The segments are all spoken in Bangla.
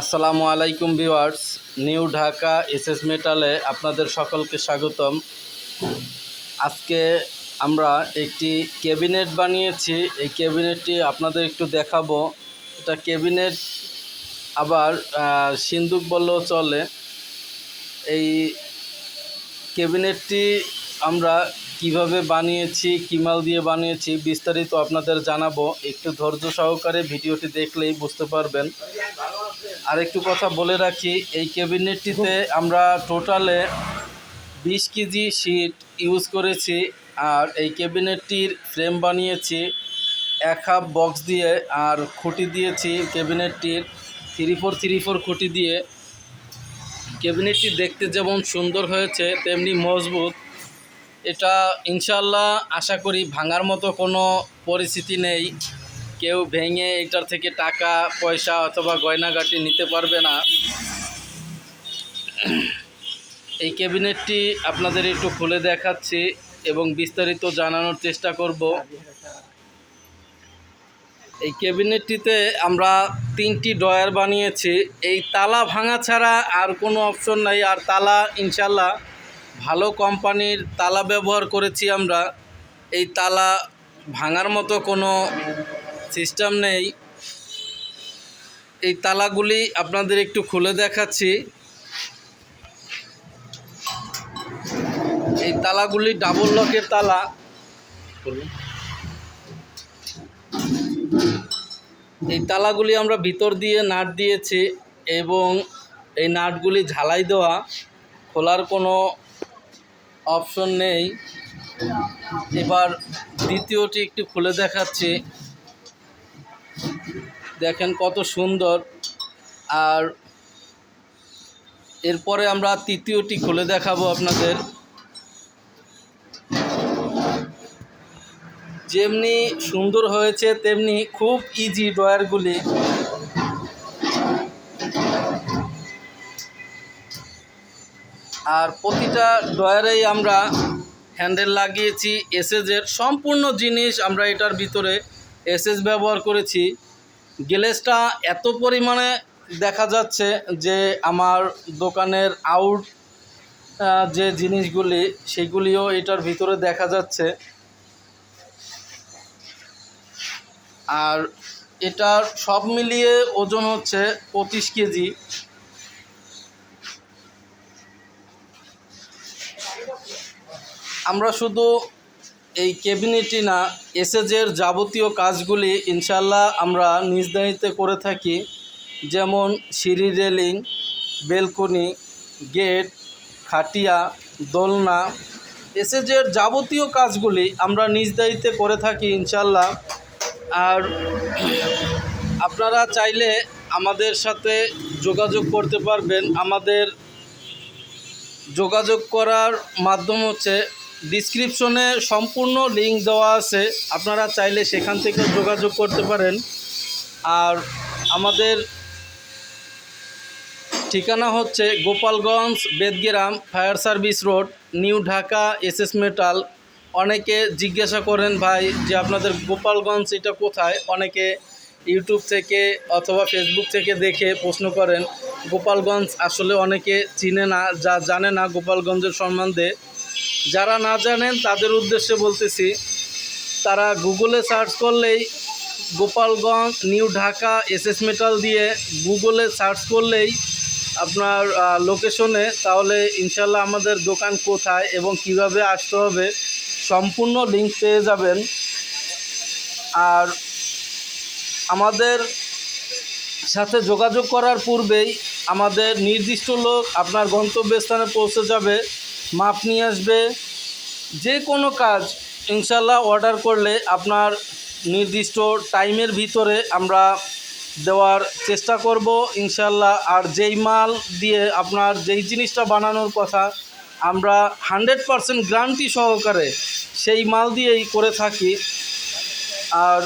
আসসালামু আলাইকুম ভিউয়ার্স, নিউ ঢাকা এসএস মেটালে আপনাদের সকলকে স্বাগতম। আজকে আমরা একটি ক্যাবিনেট বানিয়েছি, এই ক্যাবিনেটটি আপনাদের একটু দেখাবো। এটা ক্যাবিনেট আবার সিন্দুক বললেও চলে। এই ক্যাবিনেটটি আমরা কীভাবে বানিয়েছি, কী মাল দিয়ে বানিয়েছি বিস্তারিত আপনাদের জানাব। একটু ধৈর্য সহকারে ভিডিওটি দেখলেই বুঝতে পারবেন। আর একটু কথা বলে রাখি, এই ক্যাবিনেটটিতে আমরা টোটালে বিশ কেজি শিট ইউজ করেছি আর এই ক্যাবিনেটটির ফ্রেম বানিয়েছি, এক হাফ বক্স দিয়ে আর খুঁটি দিয়েছি ক্যাবিনেটটির থ্রি ফোর থ্রি ফোর খুঁটি দিয়ে। ক্যাবিনেটটি দেখতে যেমন সুন্দর হয়েছে, তেমনি মজবুত। এটা ইনশাল্লাহ আশা করি ভাঙার মতো কোনো পরিস্থিতি নেই। কেউ ভেঙে এটার থেকে টাকা, পয়সা অথবা গয়নাগাটি নিতে পারবে না। এই ক্যাবিনেটটি আপনাদের একটু খুলে দেখাচ্ছি এবং বিস্তারিত জানানোর চেষ্টা করব। এই ক্যাবিনেটটিতে আমরা তিনটি ডয়ার বানিয়েছি। এই তালা ভাঙা ছাড়া আর কোনো অপশন নাই। আর তালা ইনশাল্লাহ ভালো কোম্পানির তালা ব্যবহার করেছি আমরা। এই তালা ভাঙার মতো কোনো সিস্টেম নেই। এই তালাগুলি আপনাদের একটু খুলে দেখাচ্ছি। এই তালাগুলি ডাবল লকের তালা। এই তালাগুলি আমরা ভিতর দিয়ে নাট দিয়েছি এবং এই নাটগুলি ঝালাই দেওয়া। খোলার কোনো অপশন নেই। এবার দ্বিতীয়টি একটু খুলে দেখাচ্ছি। দেখেন কত সুন্দর। আর এরপরে আমরা তৃতীয়টি খুলে দেখাবো আপনাদের। যেমনি সুন্দর হয়েছে, তেমনি খুব ইজি ড্রয়ারগুলি। আর প্রতিটা ড্রয়ারেই আমরা হ্যান্ডেল লাগিয়েছি এসএসের সম্পূর্ণ জিনিস আমরা এটার ভিতরে এসএস ব্যবহার করেছি। গ্লেসটা এত পরিমাণে দেখা যাচ্ছে যে আমার দোকানের আউট যে জিনিসগুলি, সেগুলিও এটার ভিতরে দেখা যাচ্ছে। আর এটার সব মিলিয়ে ওজন হচ্ছে পঁচিশ কেজি। আমরা শুধু এই ক্যাবিনেটই না, এসএজের যাবতীয় কাজগুলি ইনশাল্লাহ আমরা নিজ করে থাকি। যেমন সিঁড়ি রেলিং, বেলকনি, গেট, খাটিয়া, দোলনা। এসএজের যাবতীয় কাজগুলি আমরা নিজ করে থাকি ইনশাল্লাহ আর আপনারা চাইলে আমাদের সাথে যোগাযোগ করতে পারবেন। আমাদের যোগাযোগ করার মাধ্যম হচ্ছে ডিসক্রিপশনে সম্পূর্ণ লিঙ্ক দেওয়া আছে। আপনারা চাইলে সেখান থেকে যোগাযোগ করতে পারেন। আর আমাদের ঠিকানা হচ্ছে Gopalganj Bedgram fire service road, new Dhaka SS metal. অনেকে জিজ্ঞাসা করেন, ভাই, যে আপনাদের গোপালগঞ্জ এটা কোথায়? অনেকে ইউটিউব থেকে অথবা ফেসবুক থেকে দেখে প্রশ্ন করেন, গোপালগঞ্জ আসলে অনেকে চিনে না, যা জানে না গোপালগঞ্জের সম্বন্ধে। যারা না জানেন, তাদের উদ্দেশ্যে বলতেছি, তারা গুগলে সার্চ করলেই Gopalganj, new Dhaka, SS metal দিয়ে গুগলে সার্চ করলেই আপনার লোকেশনে, তাহলে ইনশাল্লাহ আমাদের দোকান কোথায় এবং কীভাবে আসতে হবে, সম্পূর্ণ লিঙ্ক পেয়ে যাবেন। আর আমাদের সাথে যোগাযোগ করার পূর্বেই আমাদের নির্দিষ্ট লোক আপনার গন্তব্যস্থানে পৌঁছে যাবে। মাপ নিয়ে আসবে। যে কোনো কাজ ইনশাল্লাহ অর্ডার করলে আপনার নির্দিষ্ট টাইমের ভিতরে আমরা দেওয়ার চেষ্টা করব ইনশাল্লাহ আর যেই মাল দিয়ে আপনার যেই জিনিসটা বানানোর কথা আমরা হান্ড্রেড পারসেন্ট গ্যারান্টি সহকারে সেই মাল দিয়েই করে থাকি। আর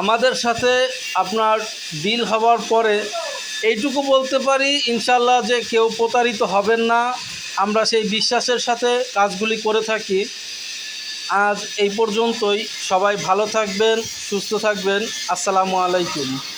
আমাদের সাথে আপনার ডিল হওয়ার পরে এইটুকু বলতে পারি ইনশাল্লাহ যে কেউ প্রতারিত হবেন না। আমরা সেই বিশ্বাসের সাথে কাজগুলি করে থাকি। আজ এই পর্যন্তই। সবাই ভালো থাকবেন, সুস্থ থাকবেন। আসসালামু আলাইকুম।